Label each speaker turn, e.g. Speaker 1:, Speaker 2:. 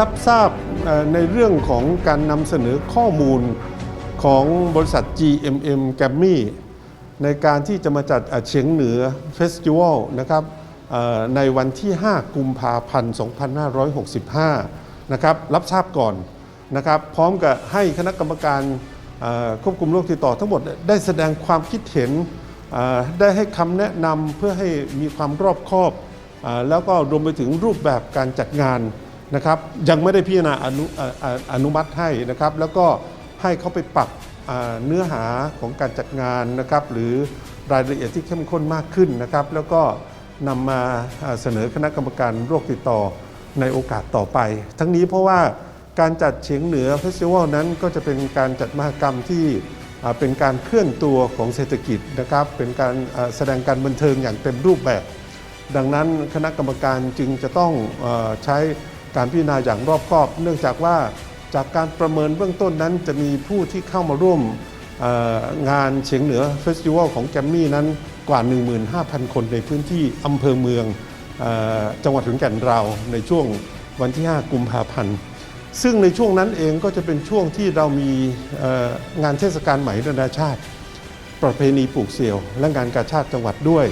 Speaker 1: รับทราบในเรื่องของการนำเสนอข้อมูลของบริษัท GMM g a m m y ในการที่จะมาจัดเฉียงเหนือเฟสติวัลนะครับในวันที่ 5 กุมภาพันธ์ 2565 นะครับรับทราบก่อนนะครับพร้อมกับให้คณะกรรมการควบคุมโรคติดต่อทั้งหมดได้แสดงความคิดเห็นได้ให้คำแนะนำเพื่อให้มีความรอบคอบอแล้วก็รวมไปถึงรูปแบบการจัดงาน นะครับยังไม่ได้พิจารณาอนุอนุมัติให้นะครับ แล้วก็ให้เขาไปปรับเนื้อหาของการจัดงานนะครับ หรือรายละเอียดที่เข้มข้นมากขึ้นนะครับ แล้วก็นำมาอ่าเสนอคณะกรรมการโรคติดต่อในโอกาสต่อไป ทั้งนี้เพราะว่าการจัดเฉียงเหนือเฟสติวัลนั้นก็จะเป็นการจัดมหกรรมที่เป็นการเคลื่อนตัวของเศรษฐกิจนะครับ เป็นการแสดงการบันเทิงอย่างเต็มรูปแบบ ดังนั้นคณะกรรมการจึงจะต้องใช้ การพิจารณาอย่างรอบคอบ เนื่องจากว่าจากการประเมินเบื้องต้นนั้นจะมีผู้ที่เข้ามาร่วมงานเฉียงเหนือเฟสติวัลของแกมมี่นั้นกว่า 15,000 คนในพื้นที่อำเภอเมืองอจังหวัดขอนแก่นเราในช่วงวันที่ 5 กุมภาพันธ์ ซึ่งในช่วงนั้นเองก็จะเป็นช่วงที่เรามีงานเทศกาลไหมนานาชาติ ประเพณีปลูกเสี่ยว และงานกาชาติจังหวัดด้วย